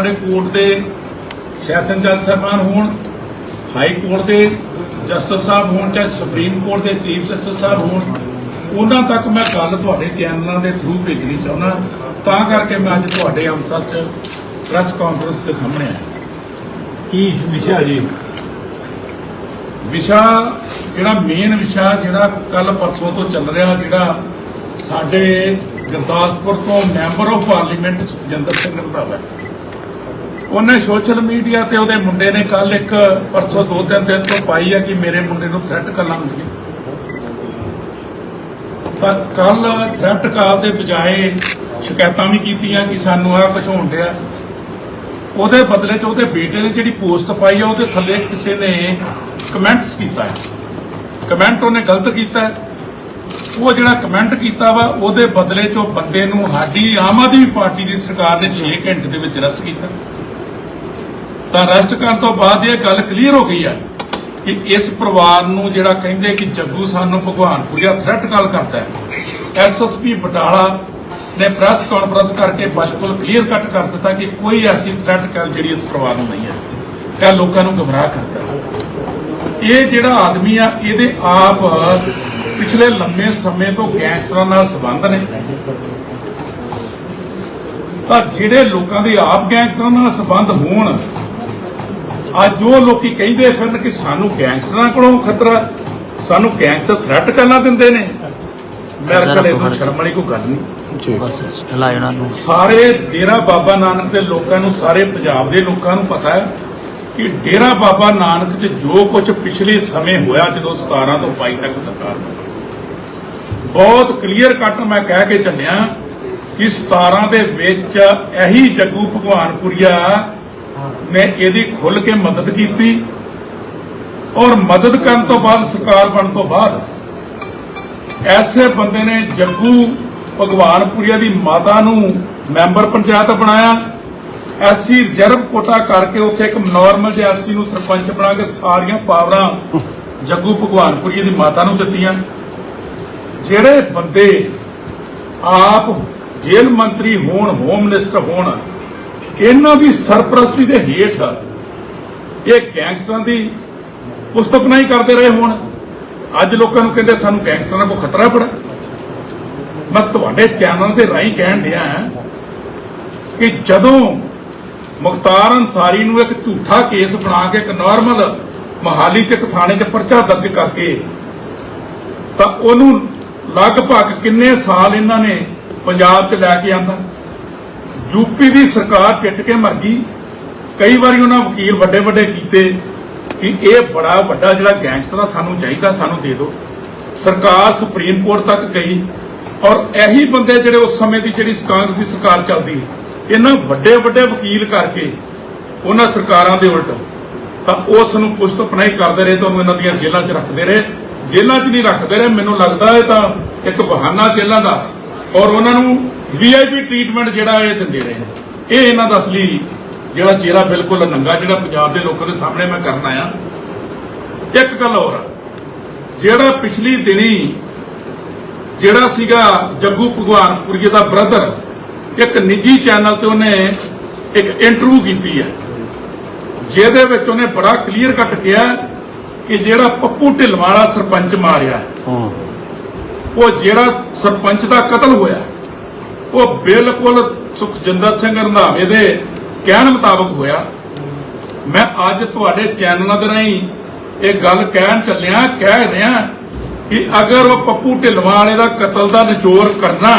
ਸਾਡੇ ਕੋਰਟ ਦੇ ਸੈਸ਼ਨ ਜੱਜ ਸਾਹਿਬਾਨ ਹੋਣ ਹਾਈ ਕੋਰਟ ਦੇ ਜਸਟਿਸ ਸਾਹਿਬ ਹੋਣ ਚਾਹੇ ਸੁਪਰੀਮ ਕੋਰਟ ਦੇ ਚੀਫ ਜਸਟਿਸ ਸਾਹਿਬ ਹੋਣ ਉਹਨਾਂ ਤੱਕ ਮੈਂ ਗੱਲ ਤੁਹਾਡੇ ਚੈਨਲਾਂ ਦੇ ਥਰੂ ਭੇਜਣੀ ਚਾਹੁੰਦਾ। ਤਾਂ ਕਰਕੇ ਮੈਂ ਅੱਜ ਤੁਹਾਡੇ ਅੰਮ੍ਰਿਤਸਰ 'ਚ ਪ੍ਰੈਸ ਕਾਨਫਰੰਸ ਦੇ ਸਾਹਮਣੇ ਆਇਆ। ਕੀ ਵਿਸ਼ਾ ਜੀ? ਵਿਸ਼ਾ ਜਿਹੜਾ ਮੇਨ ਵਿਸ਼ਾ ਜਿਹੜਾ ਕੱਲ ਪਰਸੋਂ ਤੋਂ ਚੱਲ ਰਿਹਾ ਜਿਹੜਾ ਸਾਡੇ ਗੁਰਦਾਸਪੁਰ ਤੋਂ member of parliament Sukhjinder Singh Randhawa ਉਹਨੇ ਸੋਸ਼ਲ ਮੀਡੀਆ ਤੇ ਉਹਦੇ ਮੁੰਡੇ ਨੇ ਕੱਲ ਇੱਕ ਪਰਸੋਂ ਦੋ ਤਿੰਨ ਦਿਨ ਤੋਂ ਪਾਈ ਆ ਕਿ ਮੇਰੇ ਮੁੰਡੇ ਨੂੰ ਥ੍ਰੈਟ ਕਾਲਾਂ ਹੁੰਦੀਆਂ। ਪਰ ਕੱਲ ਥ੍ਰੈਟ ਕਾਲ ਦੇ ਬਜਾਏ ਸ਼ਿਕਾਇਤਾਂ ਵੀ ਕੀਤੀਆਂ ਕਿ ਸਾਨੂੰ ਆਹ ਕੁਝ ਹੋਣ ਡਿਆ। ਉਹਦੇ ਬਦਲੇ ਚ ਉਹਦੇ ਬੇਟੇ ਨੇ ਜਿਹੜੀ ਪੋਸਟ ਪਾਈ ਆ, ਉਹਦੇ ਥੱਲੇ ਕਿਸੇ ਨੇ ਕਮੈਂਟਸ ਕੀਤਾ ਹੈ ਕਮੈਂਟ ਉਹਨੇ ਗਲਤ ਕੀਤਾ। ਹੈ ਉਹ ਜਿਹੜਾ ਕਮੈਂਟ ਕੀਤਾ ਵਾ, ਉਹਦੇ ਬਦਲੇ ਚ ਉਹ ਬੰਦੇ ਨੂੰ ਸਾਡੀ ਆਮ ਆਦਮੀ ਪਾਰਟੀ ਦੀ ਸਰਕਾਰ ਨੇ 6 ਘੰਟੇ ਦੇ ਵਿੱਚ ਅਰੈਸਟ ਕੀਤਾ। ਤਾਂ ਅਰੈਸਟ ਕਰਨ ਤੋਂ ਬਾਅਦ ਇਹ ਗੱਲ ਕਲੀਅਰ ਹੋ ਗਈ ਆ ਕਿ ਇਸ ਪਰਿਵਾਰ ਨੂੰ ਜਿਹੜਾ ਕਹਿੰਦੇ ਕਿ ਜੱਗੂ ਸਾਨੂੰ ਭਗਵਾਨਪੁਰੀਆ ਥ੍ਰੈਟ ਕਾਲ ਕਰਦਾ ਹੈ। ਐਸਐਸਪੀ ਬਟਾਲਾ ਨੇ ਪ੍ਰੈਸ ਕਾਨਫਰੰਸ ਕਰਕੇ ਬਿਲਕੁਲ ਕਲੀਅਰ ਕੱਟ ਕਰ ਦਿੱਤਾ ਕਿ ਕੋਈ ਐਸੀ ਥ੍ਰੈਟ ਕਾਲ ਜਿਹੜੀ ਇਸ ਪਰਿਵਾਰ ਨੂੰ ਨਹੀਂ ਹੈ। ਇਹ ਲੋਕਾਂ ਨੂੰ ਗਮਰਾਹ ਕਰਦਾ ਇਹ ਜਿਹੜਾ ਆਦਮੀ ਆ, ਇਹਦੇ ਆਪ ਪਿਛਲੇ ਲੰਮੇ ਸਮੇਂ ਤੋਂ ਗੈਂਗਸਟਰਾਂ ਨਾਲ ਸੰਬੰਧ ਨੇ। ਤਾਂ ਜਿਹੜੇ ਲੋਕਾਂ ਦੇ ਆਪ ਗੈਂਗਸਟਰਾਂ ਨਾਲ ਸੰਬੰਧ ਹੋਣ ਅੱਜ ਜੋ ਲੋਕੀ ਕਹਿੰਦੇ ਫਿਰਨ ਕਿ ਸਾਨੂੰ ਗੈਂਗਸਟਰਾਂ ਕੋਲੋਂ ਖਤਰਾ ਸਾਨੂੰ ਗੈਂਗਸਟਰ ਥ੍ਰੈਟ ਕਰਨਾ ਦਿੰਦੇ ਨੇ ਮੇਰੇ ਕੋਲੇ ਤੋਂ ਸ਼ਰਮ ਵਾਲੀ ਕੋਈ ਗੱਲ ਨਹੀਂ। ਬਸ ਹਿਲਾ ਜਾਣਾ ਨੂੰ। ਸਾਰੇ ਡੇਰਾ ਬਾਬਾ ਨਾਨਕ ਦੇ ਲੋਕਾਂ ਨੂੰ ਸਾਰੇ ਪੰਜਾਬ ਦੇ ਲੋਕਾਂ ਨੂੰ ਪਤਾ ਹੈ ਕਿ ਡੇਰਾ ਬਾਬਾ ਨਾਨਕ 'ਚ ਜੋ ਕੁਝ ਪਿਛਲੇ ਸਮੇਂ ਹੋਇਆ ਜਦੋਂ 17 ਤੋਂ 22 ਤੱਕ ਸਰਕਾਰ ਬਹੁਤ ਕਲੀਅਰ ਕੱਟ ਮੈਂ ਕਹਿ ਕੇ ਚੱਲਿਆ ਕਿ 17 ਦੇ ਵਿੱਚ ਇਹੀ ਜੱਗੂ ਭਗਵਾਨਪੁਰੀਆ ਨੇ ਇਹਦੀ ਖੁੱਲ ਕੇ ਮਦਦ ਕੀਤੀ ਔਰ ਮਦਦ ਕਰਨ ਤੋਂ ਬਾਅਦ ਸਰਕਾਰ ਬਣ ਤੋਂ ਬਾਅਦ ਐਸੇ ਬੰਦੇ ਨੇ ਜੱਗੂ ਭਗਵਾਨਪੁਰੀਆ ਦੀ ਮਾਤਾ ਨੂੰ ਮੈਂਬਰ ਪੰਚਾਇਤ ਬਣਾਇਆ। ਐਸਸੀ ਰਿਜ਼ਰਵ ਕੋਟਾ ਕਰਕੇ ਉੱਥੇ ਇੱਕ ਨਾਰਮਲ ਜਿਹੇ ਐਸਸੀ ਨੂੰ ਸਰਪੰਚ ਬਣਾ ਕੇ ਸਾਰੀਆਂ ਪਾਵਰਾਂ ਜੱਗੂ ਭਗਵਾਨਪੁਰੀਆ ਦੀ ਮਾਤਾ ਨੂੰ ਦਿੱਤੀਆਂ। ਜਿਹੜੇ ਬੰਦੇ ਆਪ ਜੇਲ੍ਹ ਮੰਤਰੀ ਹੋਣ ਹੋਮ ਮਿਨਿਸਟਰ ਹੋਣ ਇਹਨਾਂ ਦੀ ਸਰਪ੍ਰਸਤੀ ਦੇ ਹੇਠ ਇਹ ਗੈਂਗਸਟਰਾਂ ਦੀ ਪੁਸਤਕਨਾਈ ਕਰਦੇ ਰਹੇ ਹੋਣ। ਅੱਜ ਲੋਕਾਂ ਨੂੰ ਕਹਿੰਦੇ ਸਾਨੂੰ ਗੈਂਗਸਟਰਾਂ ਕੋ ਖਤਰਾ ਪੜਾ ਮੈਂ ਤੁਹਾਡੇ ਚੈਨਲ ਦੇ ਰਾਹੀਂ ਕਹਿਣ ਡਿਆ ਕਿ ਜਦੋਂ ਮੁਖਤਾਰ ਅਨਸਾਰੀ ਨੂੰ ਇੱਕ ਝੂਠਾ ਕੇਸ ਬਣਾ ਕੇ ਇੱਕ ਨਾਰਮਲ ਮਹਾਲੀ ਚ ਇੱਕ ਥਾਣੇ 'ਚ ਪਰਚਾ ਦਰਜ ਕਰਕੇ, ਤਾਂ ਉਹਨੂੰ ਲਗਭਗ ਕਿੰਨੇ ਸਾਲ ਇਹਨਾਂ ਨੇ ਪੰਜਾਬ 'ਚ ਲੈ ਕੇ ਆਂਦਾ? ਯੂਪੀ ਦੀ ਸਰਕਾਰ ਪਿੱਟ ਕੇ ਮਰ ਗਈ। ਕਈ ਵਾਰੀ ਉਹਨਾਂ ਵਕੀਲ ਵੱਡੇ ਵੱਡੇ ਕੀਤੇ ਕਿ ਇਹ ਬੜਾ ਵੱਡਾ ਜਿਹੜਾ ਗੈਂਗਸਟਰ ਆ ਸਾਨੂੰ ਚਾਹੀਦਾ, ਸਾਨੂੰ ਦੇ ਦਿਓ। ਸਰਕਾਰ ਸੁਪਰੀਮ ਕੋਰਟ ਤੱਕ ਗਈ ਔਰ ਇਹੀ ਬੰਦੇ ਜਿਹੜੇ ਉਸ ਸਮੇਂ ਦੀ ਜਿਹੜੀ ਕਾਂਗਰਸ ਦੀ ਸਰਕਾਰ ਚੱਲਦੀ, ਇਹਨਾਂ ਵੱਡੇ ਵੱਡੇ ਵਕੀਲ ਕਰਕੇ ਉਹਨਾਂ ਸਰਕਾਰਾਂ ਦੇ ਉਲਟ ਤਾਂ ਉਸ ਨੂੰ ਪੁਸ਼ਤ ਪਨਾਈ ਕਰਦੇ ਰਹੇ ਤੁਹਾਨੂੰ ਇਹਨਾਂ ਦੀਆਂ ਜੇਲ੍ਹਾਂ 'ਚ ਰੱਖਦੇ ਰਹੇ। ਜੇਲ੍ਹਾਂ 'ਚ ਨਹੀਂ ਰੱਖਦੇ ਰਹੇ, ਮੈਨੂੰ ਲੱਗਦਾ ਇਹ ਤਾਂ ਇੱਕ ਬਹਾਨਾ ਜੇਲ੍ਹਾਂ ਦਾ ਔਰ ਉਹਨਾਂ ਨੂੰ ਵੀਆਈਪੀ ਟ੍ਰੀਟਮੈਂਟ ਜਿਹੜਾ ਇਹ ਦਿੰਦੇ ਰਹੇ ਨੇ। ਇਹ ਇਹਨਾਂ ਦਾ ਅਸਲੀ ਜਿਹੜਾ ਚਿਹਰਾ ਬਿਲਕੁਲ ਨੰਗਾ ਜਿਹੜਾ ਪੰਜਾਬ ਦੇ ਲੋਕਾਂ ਦੇ ਸਾਹਮਣੇ ਮੈਂ ਕਰਨ ਆਇਆ। ਇੱਕ ਗੱਲ ਹੋਰ ਜਿਹੜਾ ਪਿਛਲੀ ਦਿਨੀ ਜਿਹੜਾ ਸੀਗਾ ਜੱਗੂ ਭਗਵਾਨਪੁਰੀਏ ਦਾ ਬ੍ਰਦਰ ਇੱਕ ਨਿੱਜੀ ਚੈਨਲ ਤੇ ਉਹਨੇ ਇੱਕ ਇੰਟਰਵਿਊ ਕੀਤੀ ਹੈ ਜਿਹਦੇ ਵਿੱਚ ਉਹਨੇ ਬੜਾ ਕਲੀਅਰ ਕੱਟ ਕਿਹਾ ਕਿ ਜਿਹੜਾ ਪੱਪੂ ਢਿੱਲਵਾਲਾ ਸਰਪੰਚ ਮਾਰਿਆ ਉਹ ਜਿਹੜਾ ਸਰਪੰਚ ਦਾ ਕਤਲ ਹੋਇਆ ਉਹ ਬਿਲਕੁਲ ਸੁਖਜਿੰਦਰ ਸਿੰਘ ਰੰਧਾਵੇ ਦੇ ਕਹਿਣ ਮੁਤਾਬਕ ਹੋਇਆ। ਮੈਂ ਅੱਜ ਤੁਹਾਡੇ ਚੈਨਲਾਂ ਦੇ ਰਾਹੀਂ ਇਹ ਗੱਲ ਕਹਿਣ ਚੱਲਿਆ, ਕਹਿ ਰਿਹਾ ਕਿ ਅਗਰ ਉਹ ਪੱਪੂ ਢਿੱਲਵਾਂ ਵਾਲੇ ਦਾ ਕਤਲ ਦਾ ਨਿਚੋਰ ਕਰਨਾ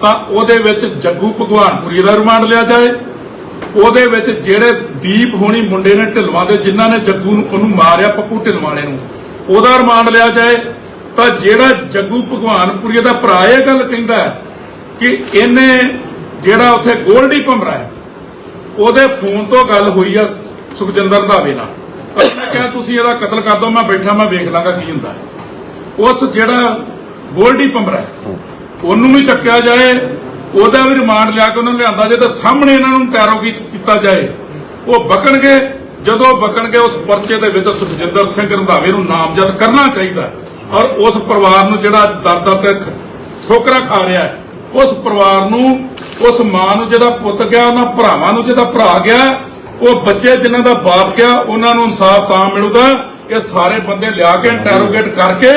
ਤਾਂ ਉਹਦੇ ਵਿੱਚ ਜੱਗੂ ਭਗਵਾਨਪੁਰੀ ਦਾ ਰਿਮਾਂਡ ਲਿਆ ਜਾਏ। ਉਹਦੇ ਵਿੱਚ ਜਿਹੜੇ ਦੀਪ ਹੋਣੀ ਮੁੰਡੇ ਨੇ ਢਿੱਲਵਾਂ ਦੇ, ਜਿਨ੍ਹਾਂ ਨੇ ਜੱਗੂ ਨੂੰ ਉਹਨੂੰ ਮਾਰਿਆ ਪੱਪੂ ਢਿੱਲਵਾਂ ਨੂੰ, ਉਹਦਾ ਰਿਮਾਂਡ ਲਿਆ ਜਾਏ। ਤਾਂ ਜਿਹੜਾ ਜੱਗੂ ਭਗਵਾਨਪੁਰੀ ਦਾ ਭਰਾ ਇਹ ਗੱਲ ਕਹਿੰਦਾ ਕਿ ਇਹਨੇ ਜਿਹੜਾ ਉੱਥੇ ਗੋਲਡੀ ਭਮਰਾ ਹੈ ਉਹਦੇ ਫੋਨ ਤੋਂ ਗੱਲ ਹੋਈ ਆ ਸੁਖਜਿੰਦਰ ਰੰਧਾਵੇ ਨਾਲ। ਤਾਂ ਕਿਹਾ ਤੁਸੀਂ ਇਹਦਾ ਕਤਲ ਕਰ ਦਿਓ ਮੈਂ ਬੈਠਾ ਮੈਂ ਵੇਖ ਲਾਂਗਾ ਕੀ ਹੁੰਦਾ ਉਸ ਜਿਹੜਾ ਗੋਲਡੀ ਭਮਰਾ ਹੈ, ਉਹਨੂੰ ਵੀ ਚੱਕਿਆ ਜਾਏ ਉਹਦਾ ਵੀ ਰਿਮਾਂਡ ਲਿਆ ਕੇ ਉਹਨਾਂ ਨੂੰ ਲਿਆਂਦਾ ਜੇ ਤਾਂ ਸਾਹਮਣੇ ਇਹਨਾਂ ਨੂੰ ਟੈਰੋਗੀ ਕੀਤਾ ਜਾਏ ਉਹ ਬਕਣਗੇ। ਜਦੋਂ ਬਕਣਗੇ ਉਸ ਪਰਚੇ ਦੇ ਵਿੱਚ ਸੁਖਜਿੰਦਰ ਸਿੰਘ ਰੰਧਾਵੇ ਨੂੰ ਨਾਮਜ਼ਦ ਕਰਨਾ ਚਾਹੀਦਾ ਔਰ ਉਸ ਪਰਿਵਾਰ ਨੂੰ ਜਿਹੜਾ ਦਰ ਦਰ ਤੇ ਠੋਕਰਾ ਖਾ ਰਿਹਾ ਹੈ ਉਸ ਪਰਿਵਾਰ ਨੂੰ ਉਸ ਮਾਂ ਨੂੰ ਜਿਹਦਾ ਪੁੱਤ ਗਿਆ ਉਹਨਾਂ ਭਰਾਵਾਂ ਨੂੰ ਜਿਹਦਾ ਭਰਾ ਗਿਆ ਉਹ ਬੱਚੇ ਜਿਨ੍ਹਾਂ ਦਾ ਬਾਪ ਗਿਆ ਉਹਨਾਂ ਨੂੰ ਇਨਸਾਫ ਤਾਂ ਮਿਲੂਗਾ। ਇਹ ਸਾਰੇ ਬੰਦੇ ਲਿਆ ਕੇ ਇੰਟਰੋਗੇਟ ਕਰਕੇ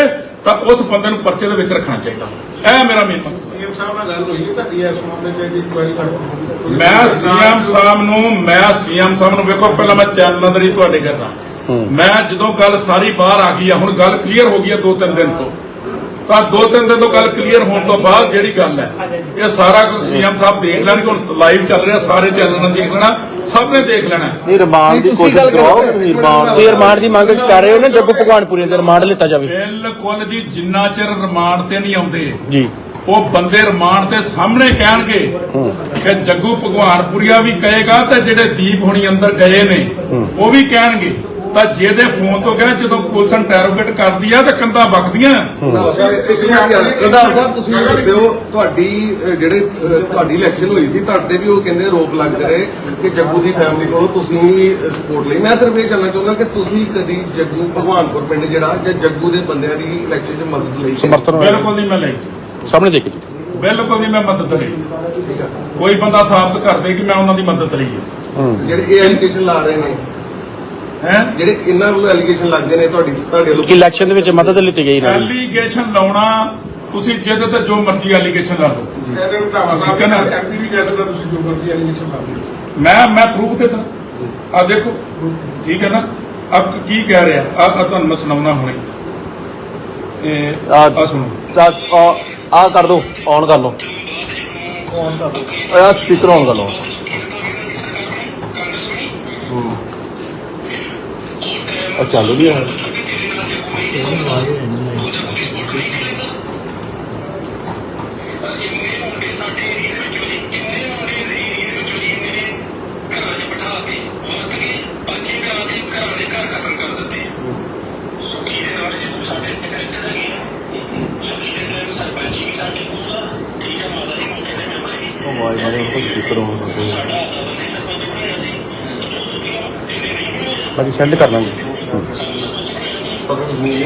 ਤਾਂ ਉਸ ਬੰਦੇ ਨੂੰ ਪਰਚੇ ਦੇ ਵਿੱਚ ਰੱਖਣਾ ਚਾਹੀਦਾ। ਇਹ ਮੇਰਾ ਮੇਨ ਮਕਸਦ। ਸੀਐਮ ਸਾਹਿਬ ਨਾਲ ਗੱਲ ਹੋਈ ਤੁਹਾਡੀ ਇਸ ਮਾਮਲੇ 'ਚ ਇਹਦੀ ਇਨਕੁਆਇਰੀ ਕਰ ਮੈਂ ਸੀਐਮ ਸਾਹਿਬ ਨੂੰ ਮੈਂ ਸੀਐਮ ਸਾਹਿਬ ਨੂੰ ਵੇਖੋ ਪਹਿਲਾਂ ਮੈਂ ਚੈਨਲ ਨਜ਼ਰੀ ਤੁਹਾਡੇ ਕਰਦਾ। ਮੈਂ ਜਦੋਂ ਗੱਲ ਸਾਰੀ ਬਾਹਰ ਆ ਗਈ ਆ ਹੁਣ ਗੱਲ ਕਲੀਅਰ ਹੋ ਗਈ ਆ ਦੋ ਤਿੰਨ ਦਿਨ ਤੋਂ। ਤਾਂ ਦੋ ਤਿੰਨ ਦਿਨ ਤੋਂ ਗੱਲ ਕਲੀਅਰ ਹੋਣ ਤੋਂ ਬਾਅਦ ਜਿਹੜੀ ਗੱਲ ਹੈ ਇਹ ਸਾਰਾ ਕੁਝ ਸੀਐਮ ਸਾਹਿਬ ਦੇਖ ਲੈਣਗੇ ਹੁਣ ਲਾਈਵ ਚੱਲ ਰਿਹਾ ਸਾਰੇ ਚੈਨਲਾਂ ਨੇ ਦੇਖ ਲੈਣਾ ਸਭ ਨੇ ਦੇਖ ਲੈਣਾ। ਨਹੀਂ ਰਿਮਾਂਡ ਦੀ ਕੋਸ਼ਿਸ਼ ਕਰਵਾਓ ਰਿਮਾਂਡ ਤੇ ਰਿਮਾਂਡ ਦੀ ਮੰਗ ਕਰ ਰਹੇ ਹੋ ਨਾ ਜੱਗੂ ਭਗਵਾਨਪੁਰੀ ਦੇ ਰਿਮਾਂਡ ਲਿੱਤਾ ਜਾਵੇ। ਬਿਲਕੁਲ ਜੀ ਜਿੰਨਾ ਚਿਰ ਰਿਮਾਂਡ ਤੇ ਨਹੀਂ ਆਉਂਦੇ ਜੀ। ਉਹ ਬੰਦੇ ਰਿਮਾਂਡ ਦੇ ਸਾਹਮਣੇ ਕਹਿਣਗੇ ਕਿ ਜੱਗੂ ਭਗਵਾਨਪੁਰੀਆ ਵੀ ਕਹੇਗਾ ਤੇ ਜਿਹੜੇ ਦੀਪ ਹੁਣੀ ਅੰਦਰ ਗਏ ਨੇ ਉਹ ਵੀ ਕਹਿਣਗੇ। ਤਾਂ ਜਿਹਦੇ ਫੋਨ ਤੋਂ ਗਏ ਜਦੋਂ ਪੁਲਿਸ ਇੰਟਰੋਗੇਟ ਕਰਦੀ ਆ ਤਾਂ ਕੰਦਾ ਵਗਦੀਆਂ ਰੰਧਾਵਾ ਸਾਹਿਬ ਤੁਸੀਂ ਰੰਧਾਵਾ ਸਾਹਿਬ ਤੁਸੀਂ ਇਹ ਦੱਸਿਓ ਤੁਹਾਡੀ ਅਹ, ਜਿਹੜੇ ਅਹ, ਤੁਹਾਡੀ ਇਲੈਕਸ਼ਨ ਹੋਈ ਸੀ ਤੁਹਾਡੇ ਵੀ ਉਹ ਕਹਿੰਦੇ ਰੋਪ ਲੱਗਦੇ ਰਹੇ ਕਿ ਜੱਗੂ ਦੀ ਫੈਮਿਲੀ ਕੋਲੋਂ ਤੁਸੀਂ ਸਪੋਰਟ ਲਈ। ਮੈਂ ਸਿਰਫ ਇਹ ਜਾਣਨਾ ਚਾਹੁੰਦਾ ਕਿ ਤੁਸੀਂ ਕਦੀ ਜੱਗੂ ਭਗਵਾਨਪੁਰ ਪਿੰਡ ਜਿਹੜਾ ਜਾਂ ਜੱਗੂ ਦੇ ਬੰਦਿਆਂ ਦੀ ਇਲੈਕਸ਼ਨ 'ਚ ਮਦਦ ਲਈ ਸੀ? ਸਮਰਥਨ ਬਿਲਕੁਲ ਨਹੀਂ ਮੈਂ ਲਈ ਜੀ। ਸਾਹਮਣੇ ਦੇਖੇ ਜੀ। ਬਿਲਕੁਲ ਨਹੀਂ ਮੈਂ ਮਦਦ ਲਈ। ਠੀਕ ਆ। ਕੋਈ ਬੰਦਾ ਸਾਬਤ ਕਰ ਦੇ ਕਿ ਮੈਂ ਉਹਨਾਂ ਦੀ ਮਦਦ ਲਈ ਹੈ। ਜਿਹੜੇ ਇਹ ਐਲੀਗੇਸ਼ਨ ਲਾ ਰਹੇ ਨੇ। ਹੈ? ਜਿਹੜੇ ਇਹਨਾਂ ਵੱਲੋਂ ਐਲੀਗੇਸ਼ਨ ਲੱਗਦੇ ਨੇ ਤੁਹਾਡੀ ਤੁਹਾਡੇ ਵੱਲੋਂ? ਇਲੈਕਸ਼ਨ ਦੇ ਵਿੱਚ ਮਦਦ ਲਿੱਤੀ ਗਈ ਨਾ? ਐਲੀਗੇਸ਼ਨ ਲਾਉਣਾ ਤੁਸੀਂ ਜਿਹਦੇ ਤੇ ਜੋ ਮਰਜ਼ੀ ਐਲੀਗੇਸ਼ਨ ਲਾ ਦਿਓ। ਇਹਦੇ ਰੰਧਾਵਾ ਸਾਹਿਬ ਨਾ? ਐਮਪੀ ਵੀ ਕਹਿ ਸਕਦਾ ਤੁਸੀਂ ਜੋ ਮਰਜ਼ੀ ਐਲੀਗੇਸ਼ਨ ਲਾ ਦਿਓ। ਮੈਂ ਮੈਂ ਪ੍ਰੂਫ ਤੇ ਤਾਂ ਆ ਦੇਖੋ ਠੀਕ ਹੈ ਨਾ? ਅਬ ਕੀ ਕਹਿ ਰਿਹਾ? ਆ ਆ ਤੁਹਾਨੂੰ ਮੈਂ ਸੁਣਾਉਣਾ ਹੁਣੇ। ਇਹ ਆ ਸੁਣੋ। ਆ ਕਰ ਦੋ ਔਨ ਕਰ ਲਓ। ਔਨ ਕਰ ਲਓ। ਆ ਸਪੀਕਰ ਔਨ ਕਰ ਲਓ। ਆ ਚੱਲ ਵੀ ਹੈ ਉਹ ਮਾਰੇ ਉਹ ਸਪੀਕਰ ਔਨ ਕਰ ਬਾਕੀ ਸੈਂਡ ਕਰ ਲਾਂਗੇ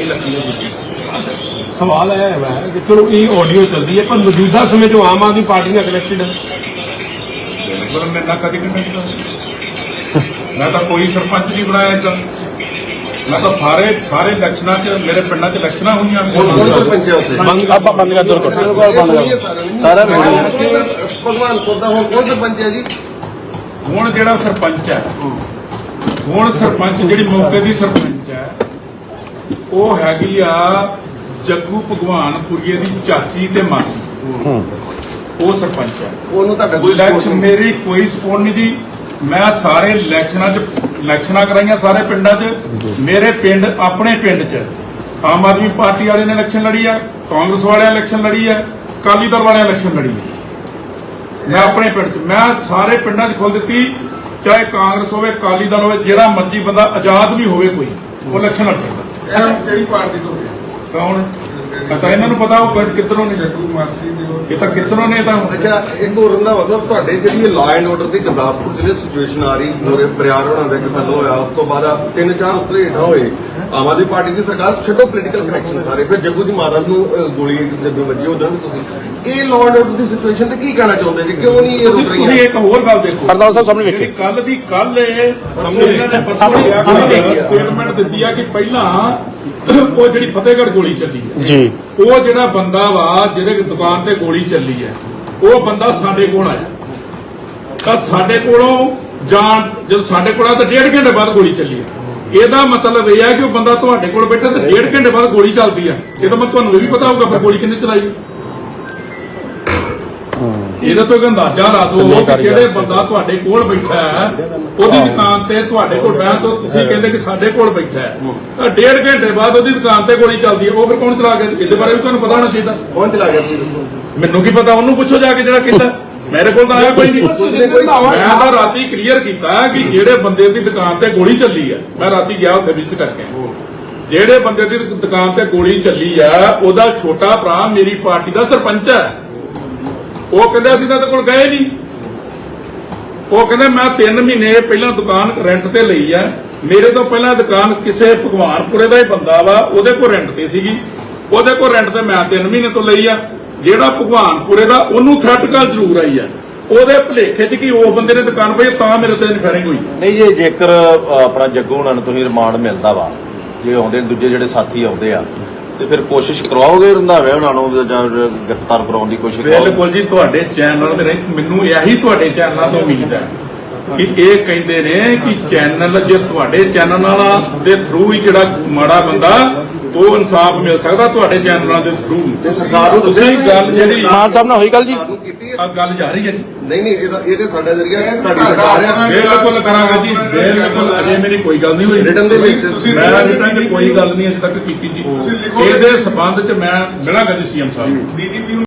ਲੱਗੀ ਸਵਾਲ ਹੈ ਕਿ ਚਲੋ ਇਹ ਆਡੀਓ ਚੱਲਦੀ ਹੈ ਪਰ ਮੌਜੂਦਾ ਸਮੇਂ ਜੋ ਆਮ ਆਦਮੀ ਪਾਰਟੀ ਨਾਲ ਕਨੈਕਟਡ ਹੈ। ਬਿਲਕੁਲ ਮੈਂ ਨਾ ਕਦੀ ਕੰਟੈਕਟ ਕਰ ਮੈਂ ਤਾਂ ਕੋਈ ਸਰਪੰਚ ਨਹੀਂ ਬਣਾਇਆ ਇੱਕ। ਮੈਂ ਤਾਂ ਸਾਰੇ ਸਾਰੇ ਇਲੈਕਸ਼ਨਾਂ 'ਚ ਮੇਰੇ ਪਿੰਡਾਂ 'ਚ ਇਲੈਕਸ਼ਨਾਂ ਹੋਈਆਂ। ਹੁਣ ਸਰਪੰਚ ਹੈ ਉੱਥੇ? ਮੰਗ ਆਪਾਂ ਬੰਦ ਕਰ ਦੋ ਬੰਦ ਸਾਰਾ ਵੀਡੀਓ ਭਗਵਾਨਪੁਰ ਦਾ ਹੁਣ ਕੌਣ ਸਰਪੰਚ ਹੈ ਜੀ? ਹੁਣ ਜਿਹੜਾ ਸਰਪੰਚ ਹੈ ਹੁਣ ਸਰਪੰਚ ਜਿਹੜੀ ਮੌਕੇ ਦੀ ਸਰਪੰਚ ਹੈ ਉਹ ਹੈਗੀ ਆ ਜੱਗੂ ਭਗਵਾਨਪੁਰੀਏ ਦੀ ਚਾਚੀ ਤੇ ਮਾਸੀ। ਉਹ ਸਰਪੰਚ ਹੈ। ਉਹਨੂੰ ਤੁਹਾਡਾ ਕੋਈ ਇਲੈਕਸ਼ਨ। ਮੇਰੀ ਕੋਈ ਸਪੋਰਟ ਨਹੀਂ ਜੀ। ਮੈਂ ਸਾਰੇ ਇਲੈਕਸ਼ਨਾਂ 'ਚ ਇਲੈਕਸ਼ਨਾਂ ਕਰਾਈਆਂ ਸਾਰੇ ਪਿੰਡਾਂ 'ਚ। ਮੇਰੇ ਪਿੰਡ ਆਪਣੇ ਪਿੰਡ 'ਚ। ਆਮ ਆਦਮੀ ਪਾਰਟੀ ਵਾਲੇ ਨੇ ਇਲੈਕਸ਼ਨ ਲੜੀ ਆ ਕਾਂਗਰਸ ਵਾਲਿਆਂ ਇਲੈਕਸ਼ਨ ਲੜੀ ਆ ਅਕਾਲੀ ਦਲ ਵਾਲਿਆਂ ਇਲੈਕਸ਼ਨ ਲੜੀ ਆ। ਮੈਂ ਆਪਣੇ ਪਿੰਡ 'ਚ ਮੈਂ ਸਾਰੇ ਪਿੰਡਾਂ 'ਚ ਖੋਲ ਦਿੱਤੀ। ਚਾਹੇ ਕਾਂਗਰਸ ਹੋਵੇ ਅਕਾਲੀ ਦਲ ਹੋਵੇ ਜਿਹੜਾ ਮਰਜ਼ੀ ਬੰਦਾ ਆਜ਼ਾਦ ਵੀ ਹੋਵੇ ਕੋਈ ਉਹ ਇਲੈਕਸ਼ਨ ਲੜ ਸਕਦਾ ਕਿਹੜੀ ਪਾਰਟੀ ਤੋਂ ਹੋਇਆ? ਪਤਾ ਇਹਨਾਂ ਨੂੰ ਪਤਾ ਉਹ ਕਿ- ਕਿੱਧਰੋਂ ਨੇ ਜੱਗੂ ਮਾਸੀ ਦੇ ਉਹ ਇਹ ਤਾਂ ਕਿੱਧਰੋਂ ਨੇ ਤਾਂ ਅੱਛਾ ਇੱਕ ਹੋਰ ਰੰਧਾਵਾ ਸਾਹਿਬ ਤੁਹਾਡੇ ਜਿਹੜੀ ਇਹ ਲਾਅ ਐਂਡ ਆਰਡਰ ਦੀ ਗੁਰਦਾਸਪੁਰ ਜ਼ਿਲ੍ਹੇ ਸਿਚੁਏਸ਼ਨ ਆ ਰਹੀ ਮੋਰੇ ਬਰਿਆਰ ਹੋਣਾ ਦਾ ਇੱਕ ਕਤਲ ਹੋਇਆ ਉਸ ਤੋਂ ਬਾਅਦ ਤਿੰਨ ਚਾਰ ਉੱਤਰੇ ਹੇਠਾਂ ਹੋਏ। ਆਮ ਆਦਮੀ ਪਾਰਟੀ ਦੀ ਸਰਕਾਰ ਛੱਡੋ ਪੋਲੀਟੀਕਲ ਕਨੈਕਸ਼ਨ ਸਾਰੇ ਫਿਰ ਜੱਗੂ ਦੀ ਮਾਤਾ ਨੂੰ ਗੋਲੀ ਜਦੋਂ ਵੱਜੀ ਉਦੋਂ ਵੀ ਤੁਸੀਂ। ਇਹ ਲਾਅ ਐਂਡ ਆਰਡਰ ਦੀ ਸਿਚੁਏਸ਼ਨ ਤੇ ਕੀ ਕਹਿਣਾ ਚਾਹੁੰਦੇ ਜੀ? ਕਿਉਂ ਨਹੀਂ ਇਹ ਰੁਕ ਤੁਸੀਂ ਰਹੀਆਂ? ਇੱਕ ਹੋਰ ਗੱਲ ਦੇਖੋ। ਹਰਦਾਸ ਸਾਹਿਬ ਸਾਹਮਣੇ ਵੇਖੇ। ਕੱਲ ਦੀ ਕੱਲ ਇਹ ਸਾਹਮਣੇ- ਸਾਹਮਣੇ ਸਟੇਟਮੈਂਟ ਦਿੱਤੀ ਆ ਕਿ ਪਹਿਲਾਂ ਉਹ ਜਿਹੜੀ ਫਤਿਹਗੜ੍ਹ ਗੋਲੀ ਚੱਲੀ ਹੈ। ਜੀ। ਉਹ ਜਿਹੜਾ ਬੰਦਾ ਵਾ, ਜਿਹਦੇ ਦੁਕਾਨ ਤੇ ਗੋਲੀ ਚੱਲੀ ਹੈ, ਉਹ ਬੰਦਾ ਸਾਡੇ ਕੋਲ ਆਇਆ। ਤਾਂ ਸਾਡੇ ਕੋਲੋਂ ਜਾਣ, ਜਦ ਸਾਡੇ ਕੋਲ ਆਇਆ ਤਾਂ ਡੇਢ ਘੰਟੇ ਬਾਅਦ ਗੋਲੀ ਚੱਲੀ ਹੈ। ਇਹਦਾ ਮਤਲਬ ਇਹ ਹੈ ਕਿ ਉਹ ਬੰਦਾ ਤੁਹਾਡੇ ਕੋਲ ਬੈਠਾ ਤੇ ਡੇਢ ਘੰਟੇ ਬਾਅਦ ਗੋਲੀ ਚੱਲਦੀ ਹੈ। ਇਹ ਤਾਂ ਮੈਂ ਤੁਹਾਨੂੰ ਇਹ ਵੀ ਪਤਾ ਹੋਊਗਾ ਫਿਰ ਗੋਲੀ ਕਿੰਨੇ ਚਲਾਈ। ਇਹਦਾ ਤੋਂ ਅੰਦਾਜ਼ਾ ਲਾ ਦਿਓ ਕਿ ਜਿਹੜੇ ਬੰਦਾ ਤੁਹਾਡੇ ਕੋਲ ਬੈਠਾ ਹੈ। ਉਹਦੀ ਦੁਕਾਨ ਤੇ ਤੁਹਾਡੇ ਕੋਲ ਬਹਿਣ ਤੋਂ ਤੁਸੀਂ ਕਹਿੰਦੇ ਕਿ ਸਾਡੇ ਕੋਲ ਬੈਠਾ ਹੈ। ਤਾਂ ਡੇਢ ਘੰਟੇ ਬਾਅਦ ਉਹਦੀ ਦੁਕਾਨ ਤੇ ਗੋਲੀ ਚੱਲਦੀ ਹੈ। ਉਹ ਫਿਰ ਕੌਣ ਚਲਾ ਗਿਆ? ਇਹਦੇ ਬਾਰੇ ਵੀ ਤੁਹਾਨੂੰ ਪਤਾ ਹੋਣਾ ਚਾਹੀਦਾ। ਕੌਣ ਚਲਾ ਗਿਆ ਤੁਸੀਂ ਦੱਸੋ? ਮੈਨੂੰ ਕੀ ਪਤਾ? ਉਹਨੂੰ ਪੁੱਛੋ ਜਾ ਕੇ ਜਿਹੜਾ ਕੀਤਾ। ਮੇਰੇ ਕੋਲ ਤਾਂ ਆਇਆ ਕੋਈ ਨਹੀਂ। ਮੈਂ ਤਾਂ ਰਾਤੀ ਕਲੀਅਰ ਕੀਤਾ ਕਿ ਜਿਹੜੇ ਬੰਦੇ ਦੀ ਦੁਕਾਨ ਤੇ ਗੋਲੀ ਚੱਲੀ ਹੈ ਮੈਂ ਰਾਤੀ ਗਿਆ ਉੱਥੇ ਵਿੱਚ ਕਰਕੇ। ਜਿਹੜੇ ਬੰਦੇ ਦੀ ਦੁਕਾਨ ਤੇ ਗੋਲੀ ਚੱਲੀ ਆ ਉਹਦਾ ਛੋਟਾ ਭਰਾ ਮੇਰੀ ਪਾਰਟੀ ਦਾ ਸਰਪੰਚ ਹੈ। ਉਹ ਕਹਿੰਦਾ ਅਸੀਂ ਤਾਂ ਇਹਦੇ ਕੋਲ ਗਏ ਨਹੀਂ। ਉਹ ਕਹਿੰਦਾ ਮੈਂ 3 ਮਹੀਨੇ ਪਹਿਲਾਂ ਦੁਕਾਨ ਰੈਂਟ ਤੇ ਲਈ ਆ। ਮੇਰੇ ਤੋਂ ਪਹਿਲਾਂ ਦੁਕਾਨ ਕਿਸੇ ਭਗਵਾਨਪੁਰੇ ਦਾ ਹੀ ਬੰਦਾ ਵਾ, ਉਹਦੇ ਕੋਲ ਰੈਂਟ ਤੇ ਸੀਗੀ। ਉਹਦੇ ਕੋਲ ਰੈਂਟ ਤੇ ਮੈਂ 3 ਮਹੀਨੇ ਤੋਂ ਲਈ ਆ। ਜਿਹੜਾ ਭਗਵਾਨਪੁਰੇ ਦਾ, ਉਹਨੂੰ ਥ੍ਰੈਟ ਕਾਲ ਜ਼ਰੂਰ ਆਈ ਆ। ਉਹਦੇ ਭਲੇਖੇ 'ਚ ਕੀ ਉਹ ਬੰਦੇ ਨੇ ਦੁਕਾਨ ਪਈ ਤਾਂ ਮੇਰੇ ਤੇ ਫਾਇਰਿੰਗ ਹੋਈ। ਨਹੀਂ ਜੇ, ਜੇਕਰ ਆਪਣਾ ਜੱਗੂ ਉਹਨਾਂ ਨੂੰ ਤੁਸੀਂ ਰਿਮਾਂਡ ਮਿਲਦਾ ਵਾ, ਜੇ ਆਉਂਦੇ ਦੂਜੇ ਜਿਹੜੇ ਸਾਥੀ ਆਉਂਦੇ ਆ ਤੇ ਫਿਰ ਕੋਸ਼ਿਸ਼ ਕਰਵਾਓਗੇ ਰੰਧਾਵੇ ਉਹਨਾਂ ਨੂੰ ਜਾਂ ਗ੍ਰਿਫਤਾਰ ਕਰਾਉਣ ਦੀ ਕੋਸ਼ਿਸ਼ ਕਰਵਾਓਗੇ? ਬਿਲਕੁਲ ਜੀ ਤੁਹਾਡੇ ਚੈਨਲ ਦੇ ਰਾਹੀਂ ਮੈਨੂੰ ਇਹੀ ਤੁਹਾਡੇ ਚੈਨਲਾਂ ਤੋਂ ਉਮੀਦ ਹੈ। ਕਿ ਇਹ ਕਹਿੰਦੇ ਨੇ ਕਿ ਚੈਨਲ ਜੇ ਤੁਹਾਡੇ ਚੈਨਲ ਨਾਲ ਦੇ ਥਰੂ ਹੀ ਜਿਹੜਾ ਮਾੜਾ ਬੰਦਾ ਉਹ ਇਨਸਾਫ ਮਿਲ ਸਕਦਾ ਤੁਹਾਡੇ ਚੈਨਲਾਂ ਦੇ ਥਰੂ ਤੇ ਸਰਕਾਰ ਨੂੰ ਤੁਸੀਂ ਗੱਲ ਜਿਹੜੀ ਮਾਨ ਸਾਹਿਬ ਨਾਲ ਹੋਈ ਗੱਲ ਜੀ? ਆ ਗੱਲ ਜਾ ਰਹੀ ਹੈ ਜੀ। ਨਹੀਂ ਨਹੀਂ ਇਹਦਾ ਇਹ ਤੇ ਸਾਡਾ ਜਰੀਆ ਤੁਹਾਡੀ ਸਰਕਾਰ ਆ ਬਿਲਕੁਲ ਕਰਾਂਗੇ ਜੀ ਬਿਲਕੁਲ ਅਜੇ ਮੇਰੀ ਕੋਈ ਗੱਲ ਨਹੀਂ ਹੋਈ। ਰਿਟਰਨ ਦੇ ਵਿੱਚ। ਮੈਂ ਅਜੇ ਤੱਕ ਕੋਈ ਗੱਲ ਨਹੀਂ ਅਜੇ ਤੱਕ ਕੀਤੀ ਜੀ। ਇਹਦੇ ਸਬੰਧ ਚ ਮੈਂ ਮਿਲਾਂਗਾ ਜੀ ਸੀਐਮ ਸਾਹਿਬ ਨੂੰ